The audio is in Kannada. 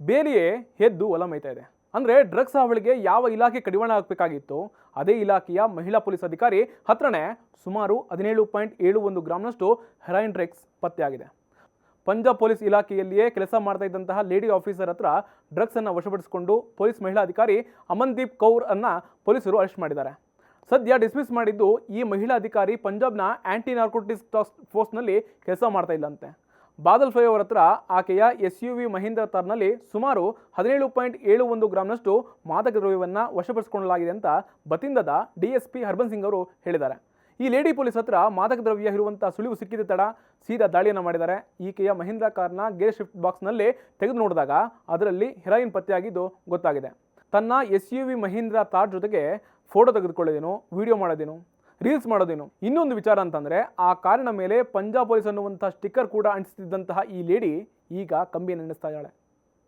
ಬೇಲಿಯೇ ಎದ್ದು ಮೇಯ್ತಾ ಇದೆ. ಅಂದರೆ ಡ್ರಗ್ಸ್ ಹಾವಳಿಗೆ ಯಾವ ಇಲಾಖೆ ಕಡಿವಾಣ ಹಾಕಬೇಕಾಗಿತ್ತು ಅದೇ ಇಲಾಖೆಯ ಮಹಿಳಾ ಪೊಲೀಸ್ ಅಧಿಕಾರಿ ಹತ್ರನೇ ಸುಮಾರು ಹದಿನೇಳು ಪಾಯಿಂಟ್ ಏಳು ಒಂದು ಗ್ರಾಮ್ನಷ್ಟು ಹೆರಾಯಿನ್ ಡ್ರಗ್ಸ್ ಪತ್ತೆಯಾಗಿದೆ. ಪಂಜಾಬ್ ಪೊಲೀಸ್ ಇಲಾಖೆಯಲ್ಲಿಯೇ ಕೆಲಸ ಮಾಡ್ತಾ ಇದ್ದಂತಹ ಲೇಡಿ ಆಫೀಸರ್ ಹತ್ರ ಡ್ರಗ್ಸ್ ಅನ್ನು ವಶಪಡಿಸಿಕೊಂಡು ಪೊಲೀಸ್ ಮಹಿಳಾ ಅಧಿಕಾರಿ ಅಮನ್ದೀಪ್ ಕೌರ್ ಅನ್ನು ಪೊಲೀಸರು ಅರೆಸ್ಟ್ ಮಾಡಿದ್ದಾರೆ. ಸದ್ಯ ಡಿಸ್ಮಿಸ್ ಮಾಡಿದ್ದು ಈ ಮಹಿಳಾ ಅಧಿಕಾರಿ ಪಂಜಾಬ್ನ ಆಂಟಿ ನಾರ್ಕೋಟಿಕ್ಸ್ ಟಾಸ್ಕ್ ಫೋರ್ಸ್ನಲ್ಲಿ ಕೆಲಸ ಮಾಡ್ತಾ ಇಲ್ಲಂತೆ ಬಾದಲ್ ಫ್ಲೈಓವರ್ ಹತ್ರ ಆಕೆಯ ಎಸ್ ಯು ವಿ ಮಹೀಂದ್ರ ತಾರ್ನಲ್ಲಿ ಸುಮಾರು ಹದಿನೇಳು ಪಾಯಿಂಟ್ ಏಳು ಒಂದು ಗ್ರಾಮ್ನಷ್ಟು ಮಾದಕ ದ್ರವ್ಯವನ್ನು ವಶಪಡಿಸಿಕೊಳ್ಳಲಾಗಿದೆ ಅಂತ ಬತಿಂದದ D S P Harban Singh ಅವರು ಹೇಳಿದ್ದಾರೆ. ಈ ಲೇಡಿ ಪೊಲೀಸ್ ಹತ್ರ ಮಾದಕ ದ್ರವ್ಯ ಇರುವಂಥ ಸುಳಿವು ಸಿಕ್ಕಿದ ತಡ ಸೀದಾ ದಾಳಿಯನ್ನು ಮಾಡಿದ್ದಾರೆ. ಈಕೆಯ ಮಹೀಂದ್ರ ಕಾರ್ನ ಗೇರ್ ಶಿಫ್ಟ್ ಬಾಕ್ಸ್ನಲ್ಲಿ ತೆಗೆದು ನೋಡಿದಾಗ ಅದರಲ್ಲಿ ಹೆರಾಯಿನ್ ಪತ್ತೆಯಾಗಿದ್ದು ಗೊತ್ತಾಗಿದೆ. ತನ್ನ S U V Mahindra Thar ಜೊತೆಗೆ ಫೋಟೋ ತೆಗೆದುಕೊಳ್ಳೋದೇನು, ವಿಡಿಯೋ ಮಾಡೋದೇನು? ರೀಲ್ಸ್ ಮಾಡೋದೇನು? ಇನ್ನೊಂದು ವಿಚಾರ ಅಂತಂದರೆ, ಆ ಕಾರಿನ ಮೇಲೆ ಪಂಜಾಬ್ ಪೊಲೀಸ್ ಅನ್ನುವಂಥ ಸ್ಟಿಕ್ಕರ್ ಕೂಡ ಅಂಟಿಸ್ತಿದ್ದಂತಹ ಈ ಲೇಡಿ ಈಗ ಕಂಬಿ ನೆನೆಸ್ತಾ ಇದ್ದಾಳೆ.